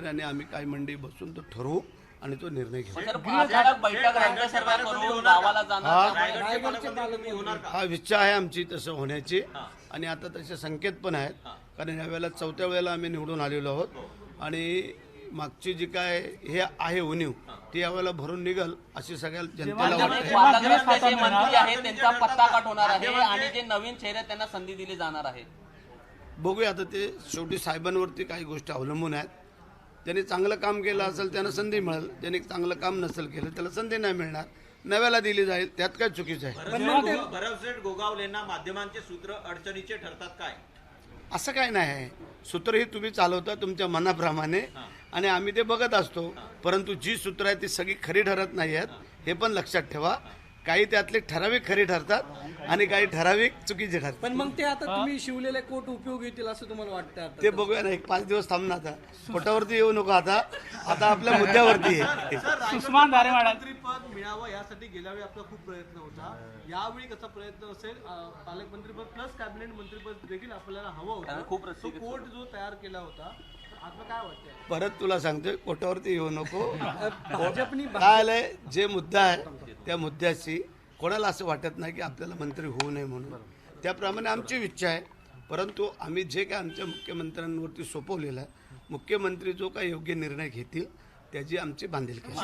आणि आम्ही काही मंडळी बसून तो ठरवू आणि तो निर्णय घेऊ. हा इच्छा आहे आमची तसं होण्याची आणि आता तसे संकेत पण आहेत कारण यावेळेला चौथ्या वेळेला आम्ही निवडून आलेलो आहोत. आणि मागची जी काय हे आहे उणीव ती यावेळेला भरून निघल अशी सगळ्या जनतेला वाटते मंत्री त्यांचा पत्ता काट होणार आहे आणि जे नवीन चेहरे त्यांना संधी दिली जाणार आहे. बघूया आता ते शेवटी साहेबांवरती काही गोष्टी अवलंबून आहेत. ज्यांनी चांगलं काम केलं असेल त्यांना संधी मिळेल. ज्यांनी चांगलं काम नसेल केलं त्याला संधी नाही मिळणार. नव्याला दिली जाईल त्यात काय चुकीचं आहे? गोगावलेंना माध्यमांचे सूत्र अडचणीचे ठरतात काय? असं काय नाही आहे. सूत्र ही तुम्ही चालवता तुमच्या मनाप्रमाणे आणि आम्ही ते बघत असतो. परंतु जी सूत्र आहेत ती सगळी खरी ठरत नाही आहेत. हे पण लक्षात ठेवा. काही त्यातले ठराविक खरी ठरतात आणि काही ठराविक चुकीचे ठरतात. पण मग ते आता तुम्ही शिवलेले कोट उपयोग येतील असं तुम्हाला वाटतं आता? ते बघूया ना एक पाच दिवस थांब ना आता. पोटावरती येऊ नको आता. आता आपल्या मुद्द्यावरती आहे. सुषमा दारेवाडा मंत्रीपद मिळावं यासाठी गेल्या वेळी आपला खूप प्रयत्न होता. यावेळी कसा प्रयत्न असेल? अं, पालकमंत्रीपद प्लस कॅबिनेट मंत्रीपद देखील आपल्याला हवं होतं. खूप तो कोर्ट जो तयार केला होता आता काय वाटतंय? परत तुला सांगतोय पोटावरती येऊ नको. भाजपनी काय आलंय? जे मुद्दा आहे त्या मुद्द्याशी कोणाला असं वाटत नाही की आपल्याला मंत्री होऊ नये म्हणून. त्याप्रमाणे आमची इच्छा आहे. परंतु आम्ही जे काय आमच्या मुख्यमंत्र्यांवरती सोपवलेलं आहे मुख्यमंत्री जो काही योग्य निर्णय घेतील त्याची आमची बांधिलकी आहे.